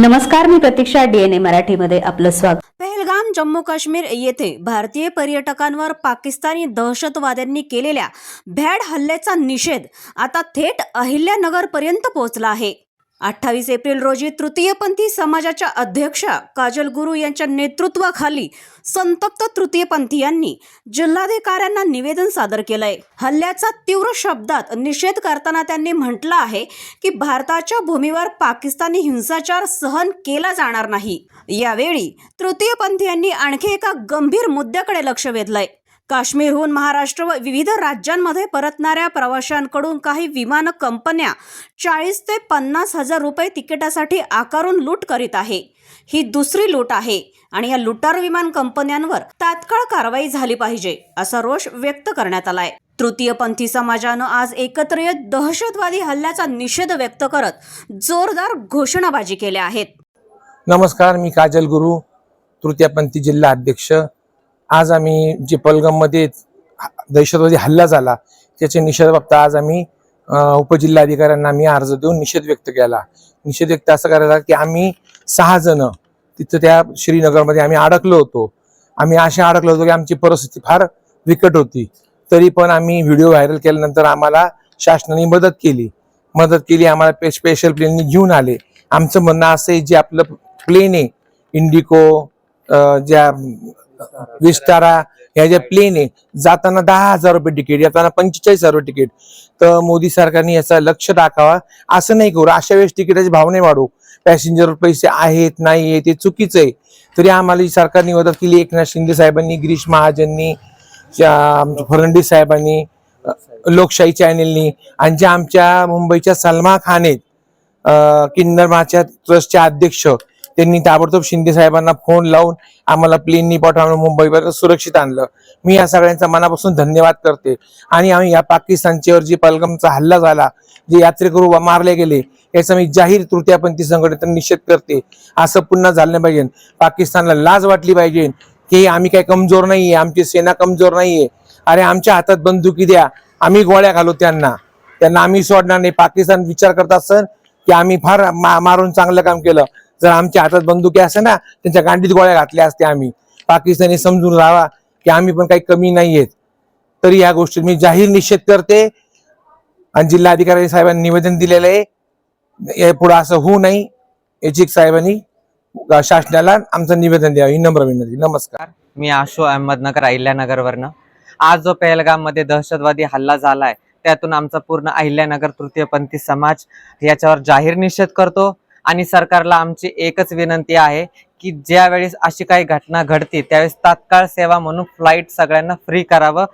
नमस्कार मी प्रतीक्षा डीएनए मराठीमध्ये आपलं स्वागत. पहलगाम जम्मू काश्मीर येथे भारतीय पर्यटकांवर पाकिस्तानी दहशतवाद्यांनी केलेल्या भ्याड हल्ल्याचा निषेध आता थेट अहिल्यानगरपर्यंत पोहोचला आहे. अठ्ठावीस एप्रिल रोजी तृतीयपंथी समाजाच्या अध्यक्षा काजल गुरु यांच्या नेतृत्वाखाली संतप्त तृतीयपंथीयांनी जिल्हाधिकाऱ्यांना निवेदन सादर केलंय. हल्ल्याचा तीव्र शब्दात निषेध करताना त्यांनी म्हटलं आहे की भारताच्या भूमीवर पाकिस्तानी हिंसाचार सहन केला जाणार नाही. यावेळी तृतीयपंथीयांनी आणखी एका गंभीर मुद्द्याकडे लक्ष वेधलंय. काश्मीरहून महाराष्ट्र व विविध राज्यांमध्ये परतणाऱ्या प्रवाशांकडून काही विमान कंपन्या चाळीस ते पन्नास हजार रुपये तिकिटासाठी आकारून लूट करीत आहे. ही दुसरी लूट आहे आणि या लुटार विमान कंपन्यांवर तात्काळ कारवाई झाली पाहिजे असा रोष व्यक्त करण्यात आलाय. तृतीयपंथी समाजानं आज एकत्र येत दहशतवादी हल्ल्याचा निषेध व्यक्त करत जोरदार घोषणाबाजी केल्या आहेत. नमस्कार मी काजल गुरु तृतीयपंथी जिल्हा अध्यक्ष. आज आम्ही जे पलगममध्ये दहशतवादी हल्ला झाला त्याच्या निषेधाबाबत आज आम्ही उपजिल्हाधिकाऱ्यांना आम्ही अर्ज देऊन निषेध व्यक्त केला. निषेध व्यक्त असं करायला की आम्ही सहा जण तिथं त्या श्रीनगरमध्ये आम्ही अडकलो होतो. आम्ही असे अडकलो होतो की आमची परिस्थिती फार विकट होती. तरी पण आम्ही व्हिडिओ व्हायरल केल्यानंतर आम्हाला शासनाने मदत केली. मदत केली आम्हाला स्पेशल प्लेनने घेऊन आले. आमचं म्हणणं असं आहे जे आपलं प्लेन आहे इंडिको ज्या विस्तारा ह्या ज्या प्लेन आहे जाताना दहा हजार रुपये तिकीट येताना पंचेचाळीस हजार रुपये तिकीट तर मोदी सरकारने याचा लक्ष दाखावा. असं नाही करू अशा वेळेस तिकिटाचे भाव नाही वाढू. पॅसेंजर पैसे आहेत नाही आहे ते चुकीचं आहे. तरी आम्हाला सरकारने मदत केली एकनाथ शिंदे साहेबांनी गिरीश महाजननी फडणवीस साहेबांनी लोकशाही चॅनेलनी आणि ज्या आमच्या मुंबईच्या सलमा खान आहेत किन्नर किन्नरमाच्या ट्रस्टचे अध्यक्ष त्यांनी ताबडतोब शिंदे साहेबांना फोन लावून आम्हाला प्लेननी पाठवून मुंबईपर्यंत सुरक्षित आणलं. मी या सगळ्यांचा मनापासून धन्यवाद करते. आणि आम्ही या पाकिस्तानच्यावर जी पलगमचा हल्ला झाला जे यात्रेकरू मारले गेले याचा मी जाहीर तृतीयपंथी संघटनेचा निषेध करते. असं पुन्हा झालं नाही पाहिजे. पाकिस्तानला लाज वाटली पाहिजे की आम्ही काय कमजोर नाहीये आमची सेना कमजोर नाहीये. अरे आमच्या हातात बंदुकी द्या. आम्ही गोळ्या घालू त्यांना. त्यांना आम्ही सोडणार नाही. पाकिस्तान विचार करत असेल की आम्ही फार मा- मारून चांगलं काम केलं. जर आमच्या हातात बंदुकी असे ना त्यांच्या गांडीत गोळ्या घातल्या असत्या आम्ही. पाकिस्तानी समजून राहावा की आम्ही पण काही कमी नाहीयेत. तरी या गोष्टीत मी जाहीर निषेध करते आणि जिल्हाधिकारी साहेबांनी निवेदन दिलेलं आहे. पुढे असं होऊ नये. याची साहेबांनी शासनाला आमचं निवेदन द्यावं. ही नम्र विनंती. नमस्कार. मी आशो अहमदनगर अहिल्यानगरवरनं. आज जो पहलगाममध्ये दहशतवादी हल्ला झालाय त्यातून आमचा पूर्ण अहिल्यानगर तृतीयपंथी समाज याच्यावर जाहीर निषेध करतो. आणि सरकारला आमची एकच विनंती आहे की ज्या वेळेस अशी काही घटना घडते त्यावेळेस तात्काळ सेवा म्हणून फ्लाईट सगळ्यांना फ्री करावं.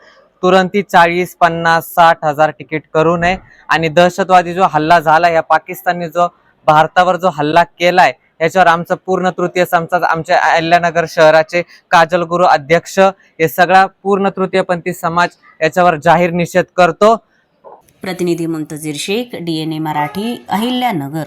तुरंती चाळीस पन्नास साठ हजार तिकीट करू नये. आणि दहशतवादी जो हल्ला झाला या पाकिस्तानने जो भारतावर जो हल्ला केलाय याच्यावर आमचं पूर्ण तृतीय समजा आमच्या अहिल्यानगर शहराचे काजल गुरु अध्यक्ष हे सगळा पूर्ण तृतीयपंथी समाज याच्यावर जाहीर निषेध करतो. प्रतिनिधी मुंतजीर शेख डीएनए मराठी अहिल्यानगर.